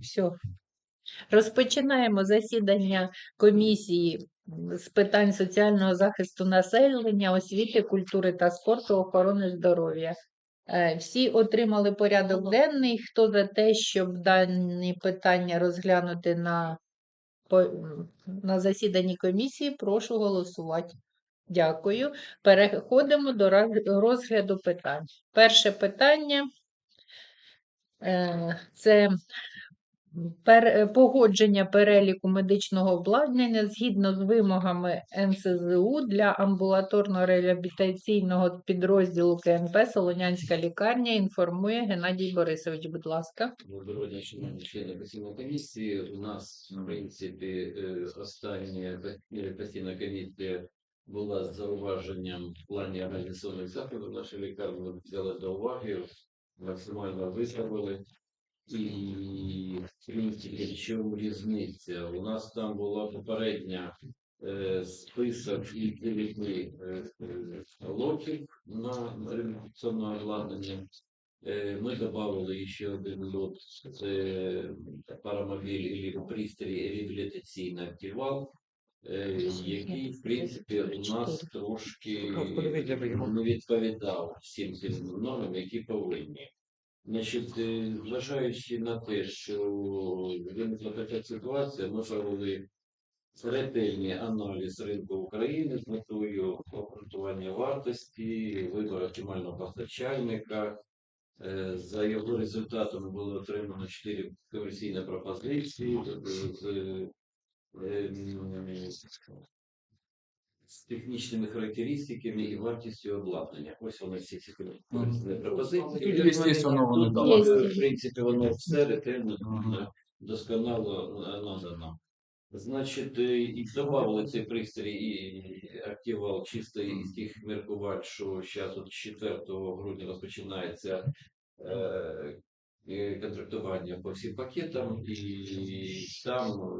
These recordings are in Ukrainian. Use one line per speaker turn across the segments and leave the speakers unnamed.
Все. Розпочинаємо засідання комісії з питань соціального захисту населення, освіти, культури та спорту, охорони здоров'я. Е, Всі отримали порядок денний. Хто за те, щоб дані питання розглянути на, на засіданні комісії, прошу голосувати. Дякую. Переходимо до розгляду питань. Перше питання е, це погодження переліку медичного обладнання згідно з вимогами НСЗУ для амбулаторно-реабілітаційного підрозділу КНП Солонянська лікарня інформує Геннадій Борисович, будь ласка.
Доброго дня, шановні члени постійної комісії. У нас, в принципі, е, остання е, постійна комісія була з зауваженням в плані організаційних заходів нашої лікарні. Ми взяли до уваги, максимально виставили. І, в принципі, чому різниця? У нас там була попередня е, список із дев'яти е, е, лотів на реабілітаційне обладнання. Е, Ми додали ще один лот, це парамобіль або пристрій реабілітаційний активал, е, який, в принципі, у нас трошки не відповідав всім тим нормам, які повинні. Значить, е, зважаючи на те, що виникла така ситуація, ми провели ретельний аналіз ринку України з метою обґрунтування вартості, вибору оптимального постачальника. Е, За його результатами було отримано чотири комерційні пропозиції тобто з, е, з технічними характеристиками і вартістю обладнання. Ось вони всі ці пропозиції.
Вони
В принципі, воно все ретельно е, досконало е, надано. Значить, е, і додали цей пристрій і активував чисто із тих міркувань, що зараз от 4 грудня розпочинається е, контрактування по всім пакетам, і там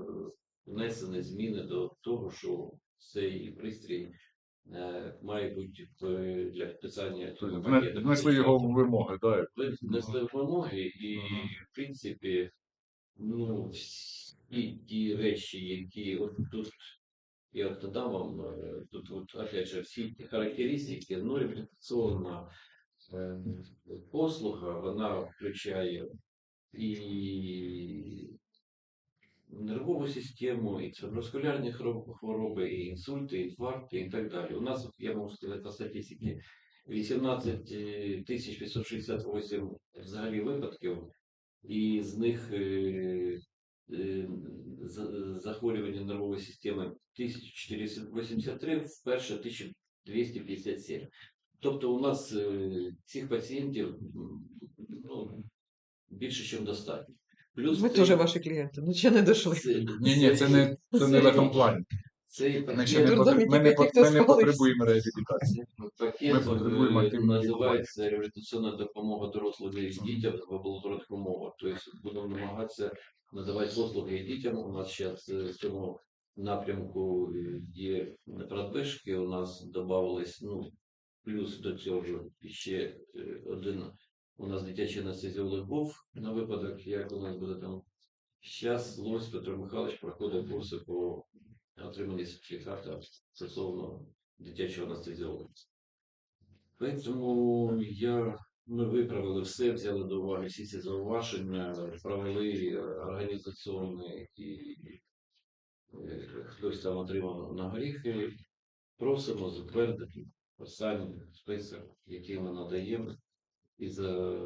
внесені зміни до того, що цей пристрій е, має бути для цього
Тобто. Внесли його в вимоги, так.
Внесли вимоги, і в принципі, ну, всі ті речі, які от тут я от додам вам, е, тут от, опять же, всі ті характеристики, ну, реабілітаційна е, послуга, вона включає і нервову систему, і цереброваскулярні хвороб- хвороби, і інсульти, інфаркти, і так далі. У нас, я можу сказати, по статистиці 18 е, 568 взагалі випадків, і з них е, е, за- захворювання нервової системи 1483, вперше 1257. Тобто у нас е, цих пацієнтів ну, більше, ніж достатньо. Плюс
Ми теж ваші клієнти, ну ще не дійшли.
Ні, ні, це не, це не в цьому плані.
Цей
Ми, ще не, потр- ми, не, пот- ми не потребуємо реабілітації.
пакет
Ми потребуємо
е, називається реабілітаційна допомога дорослим і дітям в амбулаторних умовах. Тобто будемо намагатися надавати послуги і дітям. У нас зараз в цьому напрямку е, є продвижки. У нас додавались, ну, плюс до цього ще е, один у нас дитячий анестезіолог був на випадок, як у нас буде там. Зараз Лось Петро Михайлович проходить курси по отриманні сертифіката стосовно дитячого анестезіолога. Тому я, ми виправили все, взяли до уваги всі ці зауваження, провели організаційні і е, хтось там отримав на горіхи. Просимо затвердити останній список, який ми надаємо, і за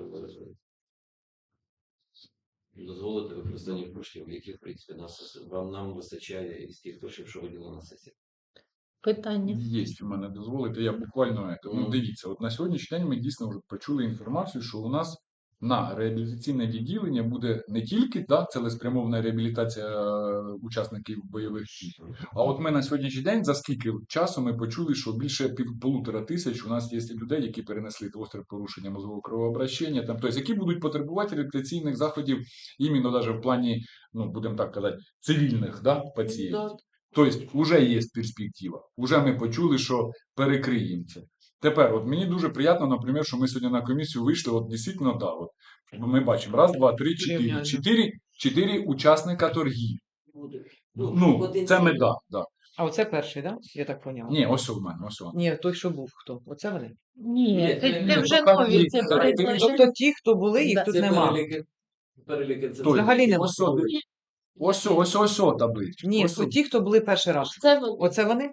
дозволити використання коштів, які, в принципі, нас, вам нам вистачає із тих коштів, що виділено на сесії.
Питання.
Є у мене дозволите. Я буквально ну, дивіться, от на сьогоднішній день ми дійсно вже почули інформацію, що у нас на реабілітаційне відділення буде не тільки да, цілеспрямована реабілітація е, учасників бойових дій, а от ми на сьогоднішній день за скільки часу ми почули, що більше пів полутора тисяч у нас є людей, які перенесли гостре порушення мозгового кровообращення, там, тобто, які будуть потребувати реабілітаційних заходів іменно навіть в плані, ну будемо так казати, цивільних да, пацієнтів. Тобто, вже є перспектива. Уже ми почули, що перекриємо це. Тепер, от мені дуже приємно, наприклад, що ми сьогодні на комісію вийшли, от дійсно, да, от ми бачимо раз, два, три, чотири. Чотири, чотири учасника торгів. Ну, це ми да, да.
А оце перший, так? Да? Я так поняла.
Ні, ось у мене, ось у мене.
Ні, той, що був хто? Оце вони.
Ні,
Ні,
це,
ні,
це вже
ну,
нові, це
ти-
предложення.
Тобто ті, хто були, їх
Да.
тут нема.
переліки, переліки це
Той.
Взагалі нема.
Ось, о, ось, о, ось ось о табличка.
Ні,
ось о.
ті, хто були перший раз.
Це вони.
Оце вони?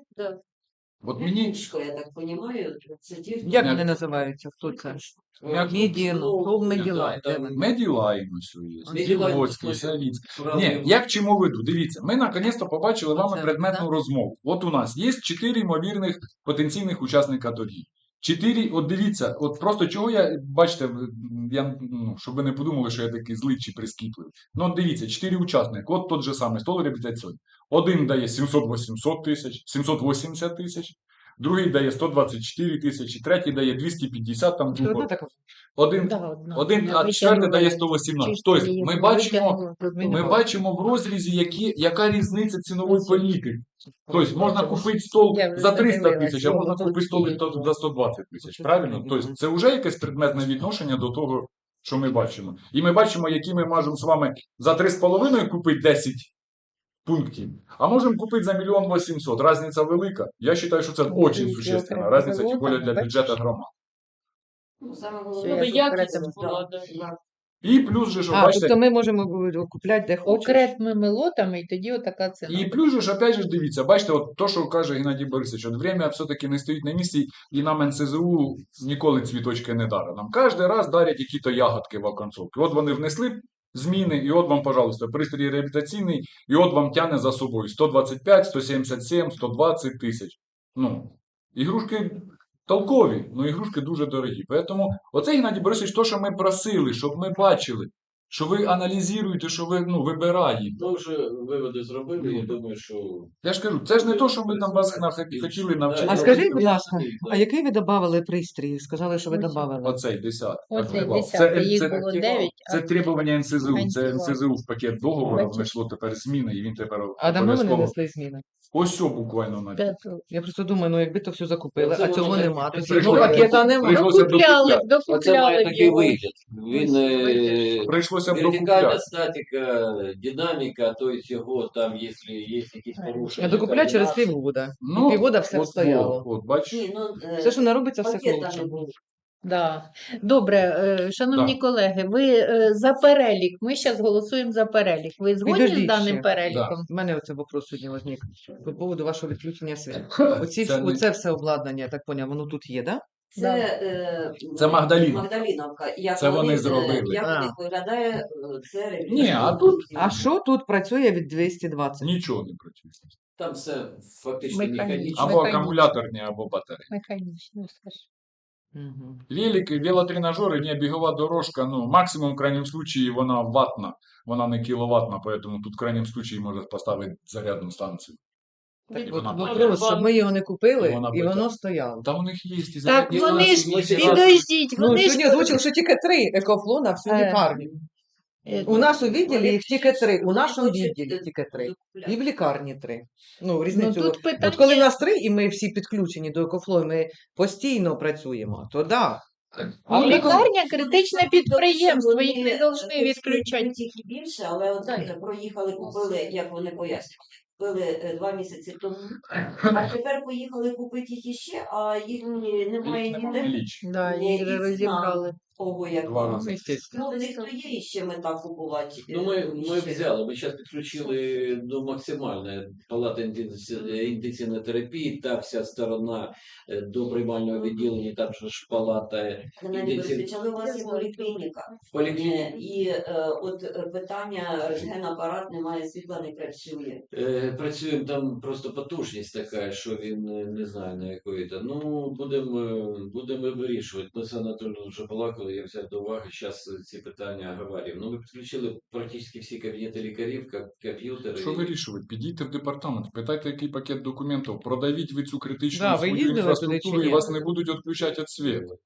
От мені
Мішко, я так розумію, це.
Як вони називаються? Хто це?
Як-
Медіан,
Ну,
Том
да,
Меділайн. Де вони?
Меділайн ось є.
Меділайн,
Дівоцький,
ось.
Савіцький. Ні, я к чому веду? Дивіться, ми наконець-то побачили вами предметну розмову. От у нас є чотири ймовірних потенційних учасника торгів. Чотири, от дивіться, от просто чого я, бачите, в- я, ну, щоб ви не подумали, що я такий злий чи прискіпливий. Ну, от дивіться, чотири учасники, от тот же самий стол реабілітаційний. Один дає 700-800 тисяч, 780 тисяч, другий дає 124 тисячі, третій дає 250 там
така?
Один,
Да, одна.
один а четвертий дає 118.
чисто
Тобто ми бачимо, ми бачимо в розрізі, які, яка різниця цінової політики. Тобто можна купити стол за 300 тисяч, а можна купити стол за 120 тисяч. Правильно? Тобто це вже якесь предметне відношення до того, що ми бачимо. І ми бачимо, які ми можемо з вами за 3,5 купити 10 пунктів, а можемо купити за мільйон 800. Разниця велика. Я вважаю, що це
Ну,
дуже
це
существенна.
окремо
Разниця тим більше для
бачиш?
бюджету громад.
Ну, саме головне, якість
була.
І плюс же, що
А,
бачите,
тобто ми можемо е, купляти де хочеш.
Окремими лотами, і тоді отака ціна.
І плюс же ж, опять же, дивіться, бачите, от то, що каже Геннадій Борисович, от время все-таки не стоїть на місці, і нам НСЗУ ніколи цвіточки не дарить. Нам кожен раз дарять які-то ягодки в оконцовки. От вони внесли зміни, і от вам, пожалуйста, пристрій реабілітаційний, і от вам тяне за собою 125, 177, 120 тисяч. Ну, ігрушки толкові, ну ігрушки дуже дорогі. Тому оце, Геннадій Борисович, то, що ми просили, щоб ми бачили, що ви аналізуєте, що ви ну, вибираєте.
Ну, вже виводи зробили, я думаю, що...
Я ж кажу, це ж не то, що ми там вас хотіли навчити.
А скажіть, будь ласка, а який ви додавали пристрій? Сказали, що ви додавали.
Оцей 10.
Оцей. 10, їх
це,
було
це,
9,
це требування НСЗУ. Це. НСЗУ в пакет договору
Бачиш?
знайшло тепер зміни, і він тепер
А давно вони
обов'язково.
несли зміни?
Ось що буквально на
п'ять.
Я просто думаю, ну якби то все закупили,
Оце
а цього
воно
нема, то цього пакета нема.
Прийшлося
Докупляли.
Оце має
докупляли
такий
його.
вигляд. Він е,
Прийшлося б
вертикальна
докупляти.
статика, динаміка, тобто його там, якщо є якісь порушення.
А докупляти через
координації,
півгода.
Ну,
Півгода все
от,
стояло.
От, от, бачиш?
Ні, ну, е,
Все, що не робиться, все
було.
Да. Добре, е, шановні
Да.
колеги, ви е, за перелік. Ми зараз голосуємо за перелік. Ви згодні з
Підождіть
даним
ще.
переліком?
У мене оце вопрос сьогодні возник по поводу вашого відключення світу. Оці,
Це не-
оце все обладнання, я так поняв, воно тут є, да?
Це,
Да.
е,
Це Магдаліна.
Магдаліновка. Як
Це вони
е,
зробили.
Як
А.
у них виглядає е, це
Ні, а тут-
А що тут працює від 220?
Нічого не працює.
Там все фактично
Механічно.
механічно.
Або
Механічно.
акумуляторні, або батареї.
Механічно все ж.
Угу.
Велики, велотренажери, не бігова дорожка, ну, максимум в крайнім случаї вона ватна, вона не кіловатна, поэтому тут в крайнім случаї може поставити зарядну станцію.
Так,
І вона
вопрос, щоб ми його не купили,
І вона
і воно стояло.
Та у них є і
Так
зарядні
вони ж підождіть,
Ну,
вони ж
сьогодні озвучили, що тільки три екофлона всю
Е.
лікарню.
Е,
У нас у відділі їх тільки три, у нашому відділі
е,
тільки три. І в лікарні три. Ну,
Ну тут питання.
От коли нас три, і ми всі підключені до екофло, і ми постійно працюємо, то да.
Ну,
Але
лікарня критичне підприємство, їх не
е,
повинні відключати.
Тільки більше, але от
Так.
е, проїхали, купили, як вони пояснювали, купили е, два місяці тому. А тепер поїхали купити їх іще, а їх ні- немає ніде.
Да,
Ні,
їх
ціна.
розібрали.
Того, як
Два
воно.
рази.
Ну, в них то є іще мета купувати.
Ну, ми,
е,
ми
іще.
взяли, ми зараз підключили до максимальної палати інтенсивної терапії, та вся сторона е, до приймального відділення, там же ж палата
Геннадій
інтенсив-
але у вас є поліклініка. Е, І е, от е, питання рентген-апарат немає світла, не працює.
Е, Працюємо там просто потужність така, що він е, не знає на якої. Ну, будемо е, будемо вирішувати. Ми з Анатолієм вже балакали, я взяв до уваги зараз ці питання говорив. Ну, ми підключили практично всі кабінети лікарів, комп'ютери.
Що вирішувати? Підійте в департамент, питайте, який пакет документів, продавіть ви цю критичну
Да,
свою інфраструктуру, і вас не будуть відключати від світу.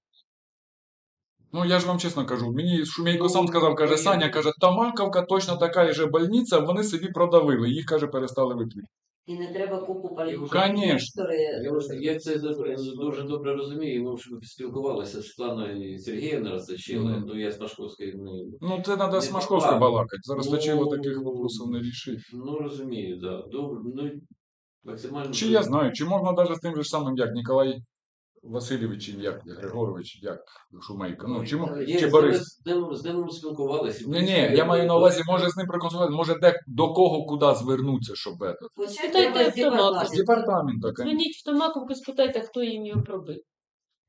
Ну, я ж вам чесно кажу, мені Шумейко сам сказав, каже, Саня, каже, Тамаковка точно така же больниця, вони собі продавили, їх, каже, перестали виключати.
І не треба купу палів.
Конечно.
Я, я це дуже, добре розумію. Ми вже спілкувалися з Світланою Сергіївною mm
-hmm.
ну я з Машковської, ну,
Ну, це треба з
Не
Машковською балакати. Зараз
Ну,
таких вопросів не рішив.
ну розумію, да. Добре, ну максимально.
Чи я знаю, чи можна навіть з тим же ж самим, як Ніколай Васильович, чи як Григорович, як Шумейко. Ну, чи, мо-
Є,
чи
з
Борис.
З ним, з ним спілкувалися.
Ні, ні, я маю на увазі, може з ним проконсультувати, може де до кого куди звернутися, щоб це.
Почати
Спитайте
треба з. Департаменту.
звісно.
Дзвоніть в Томаковку, спитайте, хто їм його пробив.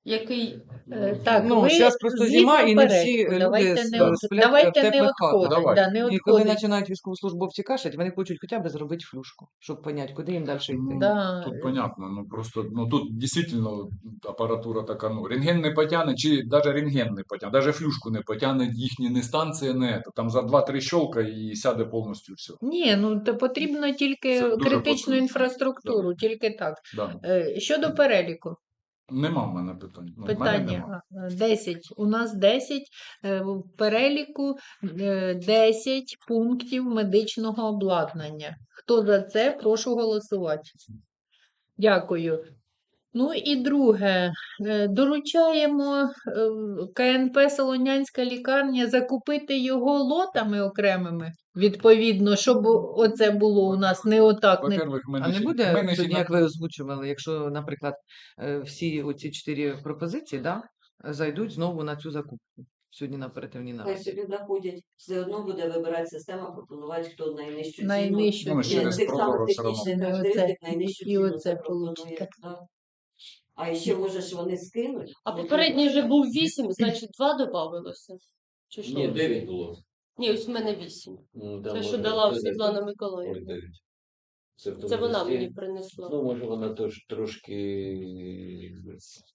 Який
Е, Так,
Ну,
ви
щас просто
згідно
зима, і не всі люди
давайте не, от-
сплять
давайте не
теплих хатах.
відходить, да, не
І коли
відходить.
починають військовослужбовці кашляти, вони хочуть хоча б зробити флюшку, щоб поняти, куди їм далі йти.
Да.
Тут понятно, ну просто ну тут дійсно апаратура така, ну рентген не потягне, чи навіть рентген не потягне, навіть флюшку не потягне, їхні не станція, не то там за 2-3 щолка і сяде повністю все.
Ні, ну то потрібно тільки
Це дуже
критичну
потрібно.
інфраструктуру, тільки так.
Да.
Е, Щодо переліку,
Нема в мене питань. Ну, в мене
питання
нема.
а, 10. У нас 10 е, в переліку е, 10 пунктів медичного обладнання. Хто за це, прошу голосувати. Дякую. Ну і друге, е, доручаємо е, КНП Солонянська лікарня закупити його лотами окремими, відповідно, щоб оце було у нас не отак. Не...
Во-первых, ми
А не буде сьогодні, як ви озвучували, якщо, наприклад, е, всі оці чотири пропозиції да, зайдуть знову на цю закупку сьогодні на оперативній
Хай
нараді.
собі заходять. Все одно буде вибирати система, пропонувати, хто найнижчу ціну.
Найнижчу
Ну, через
тих самих
прозоро все одно.
технічних
І
характеристик найнижчу
і
ціну
оце
запропонує, да. А ще може ж вони скинуть.
А попередній вже був 8, значить 2 додалося. Чи що?
Ні, 9 було.
Ні, ось в мене 8.
Ну,
Це, що дала Світлана Миколаївна.
9. Це, в
Це вона
числі.
мені принесла.
Ну, може, вона тож, трошки.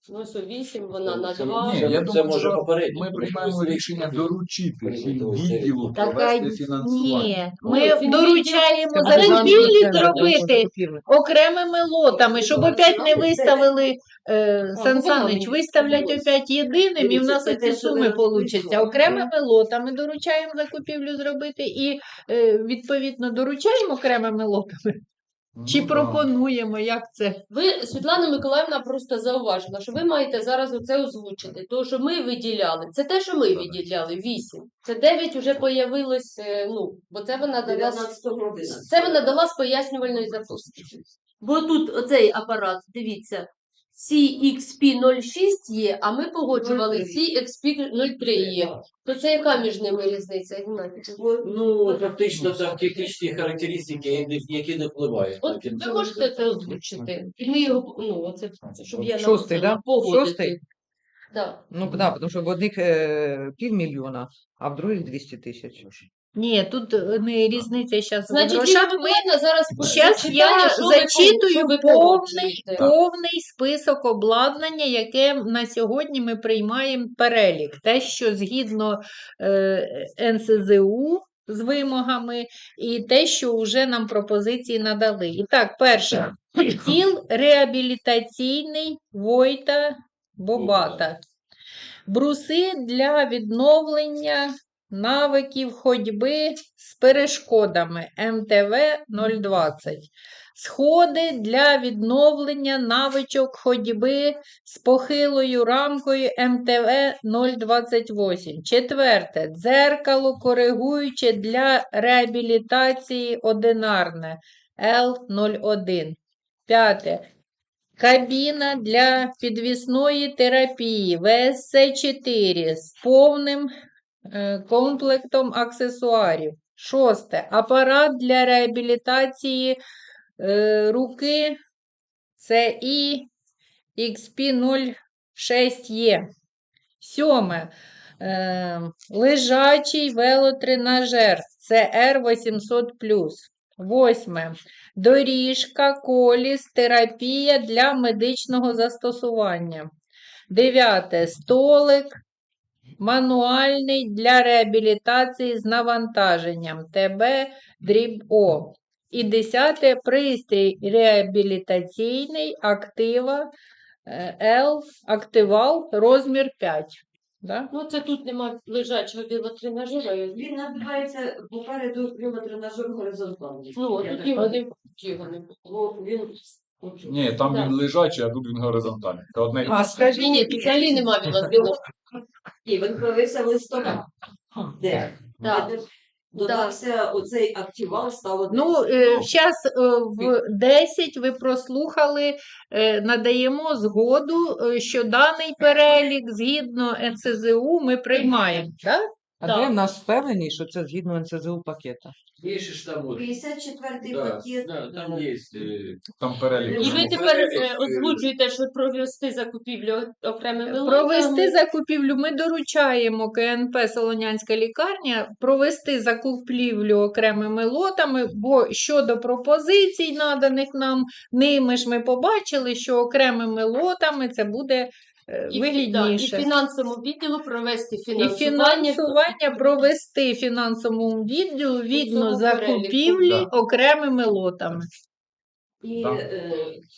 Ну, ось 8, вона на
це-
2.
Ні, я
це
думаю,
може
що
попередньо.
ми приймаємо рішення доручити відділу.
Така
провести фінансування.
ні,
Ну,
ми
він
доручаємо
Це
закупівлі зробити окремими лотами, щоб опять не виставили, е, Сан
ну,
Санич, виставлять опять єдиним, і в нас оці суми получаться. Окремими лотами доручаємо закупівлю зробити і е, відповідно доручаємо окремими лотами. Чи
Ну, да.
пропонуємо, як це?
Ви, Світлана Миколаївна, просто зауважила, що ви маєте зараз оце озвучити. То, що ми виділяли, це те, що ми виділяли, 8. Це 9 вже появилось, е, ну, бо це вона дала, це вона дала з пояснювальної записки. Бо тут оцей апарат, дивіться, CXP06 є, а ми погоджували
03.
CXP03 є. То це яка між ними різниця, Геннадій?
Ну, фактично, там технічні характеристики, які- не впливають.
От ви можете це озвучити? І ми його, ну, оце, щоб я
Шостий, да?
погодити.
Шостий?
Да.
Ну, да, тому що в одних е, півмільйона, а в других 200 тисяч.
Ні, тут не різниця зараз в
Значить,
грошах.
Миколаївна зараз зачитає,
я
що ви
зачитую
що ви
повний,
погоджуєте.
повний список обладнання, яке на сьогодні ми приймаємо перелік. Те, що згідно е, НСЗУ з вимогами, і те, що вже нам пропозиції надали. І так, перше, стіл реабілітаційний Войта Бобата. Бруси для відновлення навиків ходьби з перешкодами МТВ 020. Сходи для відновлення навичок ходьби з похилою рамкою МТВ 028. Четверте. Дзеркало коригуюче для реабілітації одинарне Л01. П'яте. Кабіна для підвісної терапії ВСЦ-4 з повним комплектом аксесуарів. Шосте. Апарат для реабілітації е, руки CI XP06E. Сьоме. Е, лежачий велотренажер CR 800 Восьме. Доріжка, коліс, терапія для медичного застосування. Дев'яте. Столик мануальний для реабілітації з навантаженням ТБ дріб О. І десяте. Пристрій реабілітаційний актива е, L активал розмір 5. Да?
Ну, це тут нема лежачого білотренажера.
Він називається попереду велотренажер горизонтальний.
Ну,
Я
тут його не його не було.
Бо він
Ні, там
Да.
він лежачий, а тут він горизонтальний. Це одне.
А скажіть,
Ні, ні, тут взагалі нема білотренажера.
І він появився в листопаді. Де?
Так.
Додався оцей активал, стало
Ну, зараз в 10 ви прослухали, е, надаємо згоду, е, що даний перелік згідно НСЗУ ми приймаємо. Да?
А
Так.
де в нас впевнені, що це згідно НСЗУ пакета?
Є ж там от,
54-й
да,
пакет.
да, там є е,
Там перелік.
І ви тепер е, озвучуєте, що провести закупівлю окремими
Провести закупівлю. Ми доручаємо КНП Солонянська лікарня провести закупівлю окремими лотами, бо щодо пропозицій, наданих нам ними ж ми побачили, що окремими лотами це буде
І, фі- да, і фінансовому відділу провести
І
фінансування.
фінансування провести фінансовому відділу відно закупівлі
Да.
окремими лотами.
І е,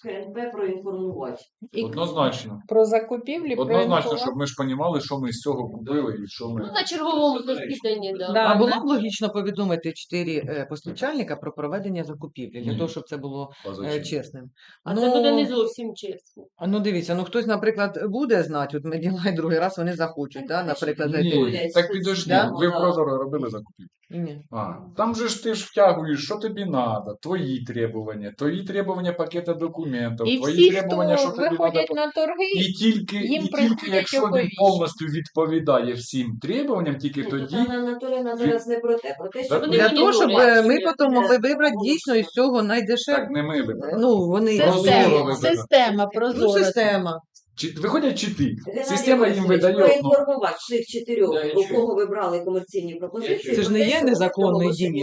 КНП проінформувати.
І
Однозначно.
про закупівлі
Однозначно,
проінформувати.
щоб ми ж розуміли, що ми з цього купили і що ми.
Ну, на черговому засіданні, да.
Да.
А було б логічно повідомити чотири е, постачальника про проведення закупівлі, для
Ні.
того, щоб це було е, чесним.
А це буде не зовсім чесно.
А ну дивіться, ну хтось, наприклад, буде знати, от ми діла і другий раз вони захочуть, да, наприклад, зайти.
Ні, так підожди,
Да?
ви в Прозоро робили закупівлю.
Ні.
А, там же ж ти ж втягуєш, що тобі треба, твої требування, твої требування пакета документів,
І
твої
всі,
требування, що тобі
виходять треба. на торги,
І тільки,
їм
і тільки якщо він повністю відповідає всім требуванням, тільки тоді
Анна Анатоліївна зараз не про те, про те, що
Вони
Для того, щоб е, ми потім могли вибрати дійсно із цього найдешевше.
так не ми вибрали.
Ну, вони
система, система, прозора.
Ну, система.
Чи, виходять чи ти?
Геннадій
Система їм
Борисович,
видає. Ну,
проінформувати цих чотирьох,
Да, я
у
чую.
кого ви брали комерційні пропозиції.
Це
ж
про
не
те,
є
що
незаконною дією.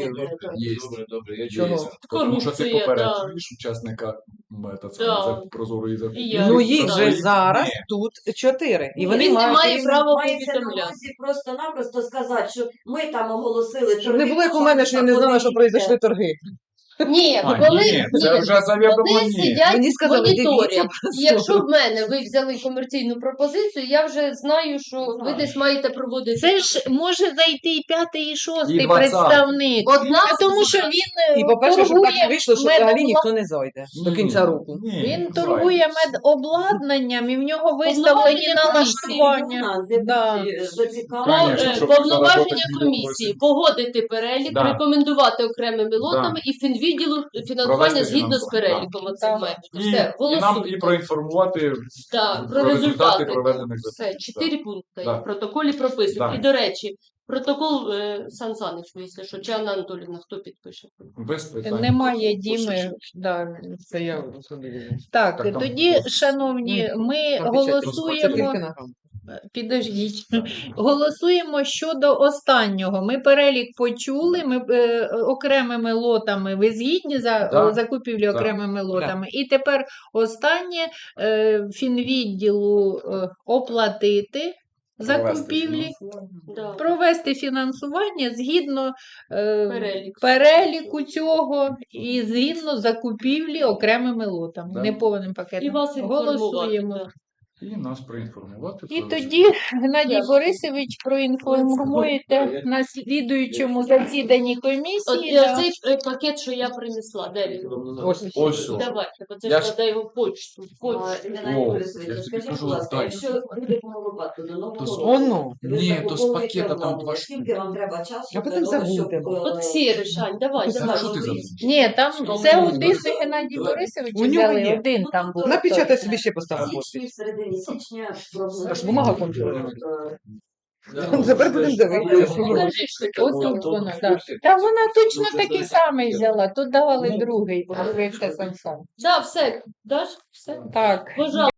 Є.
добре, добре, я
Чого?
Тому що ти
Корупція,
попереджуєш учасника м, та,
Да.
за прозорої закупівлі.
І я.
Ну, їх
да.
же зараз
Ні.
тут чотири. І
Ні,
вони
він не
мають
має
мається на
повідомляти.
увазі просто-напросто сказати, що ми там оголосили.
Щоб не було як у мене, що я не знала, що пройшли торги.
Ні,
А,
коли
ні, це вже завідомо
вони
ні.
сидять
Мені сказали,
моніторять.
дивіться,
І якщо в мене ви взяли комерційну пропозицію, я вже знаю, що ви десь маєте проводити.
Це ж може зайти і п'ятий, і шостий
І двадцятий.
представник.
Одна
А тому що він е,
І по-перше, щоб так не вийшло, що взагалі
медобла-
ніхто не зайде до кінця року.
ні,
Він
зайде.
торгує медобладнанням і в нього виставлені налаштування. Да.
Конечно,
е, повноваження комісії погодити перелік,
Да.
рекомендувати окремими лотами і фінвідділу фінансування
Провести
згідно з
фінансування,
переліком. Оцим
Так.
методом.
І,
Все,
і нам і проінформувати
Так,
про
про
результати проведених
Все, чотири пункти
Да.
в протоколі прописують.
Да.
І, до речі, протокол е, Сан Санич, якщо що, чи Анна Анатолівна, хто підпише?
без питань.
Немає Діми. Да.
Це я особливо.
Так,
Так, там
тоді, шановні, ми
Там печать
голосуємо. Підождіть. Голосуємо щодо останнього. Ми перелік почули. Ми е, окремими лотами. Ви згідні за
Да.
о, закупівлю
Да.
окремими лотами. І тепер останнє е, фінвідділу е, оплатити закупівлі,
Да.
провести фінансування згідно е,
Перелік.
переліку цього і згідно закупівлі окремими лотами,
Да.
неповним пакетом.
І вас.
Голосуємо.
да.
І нас проінформувати.
І
про
тоді Геннадій Борисович проінформуєте на слідуючому засіданні комісії. да.
оцей е, пакет, що я принесла, де він?
Ось.
Ось. о.
Давайте, бо це
Я
ж треба його почту. почту.
Геннадій Борисович, скажіть, будь ласка, якщо в будь-якому випадку до нового
Ні, то з пакета там два
Скільки вам треба часу
А потім забудемо.
е,
От всі рішань, давай,
Ні, там це один? Геннадій Борисович
У нього
взяли, один там був.
Напечатай
точно.
собі ще поставимо.
січні, середині січня ж
Аж бумага
е,
Тепер будемо дивитися.
Та вона точно такий самий взяла, тут давали другий, подивився сам сам.
Да, все, даш, все.
Так.
Пожалуйста.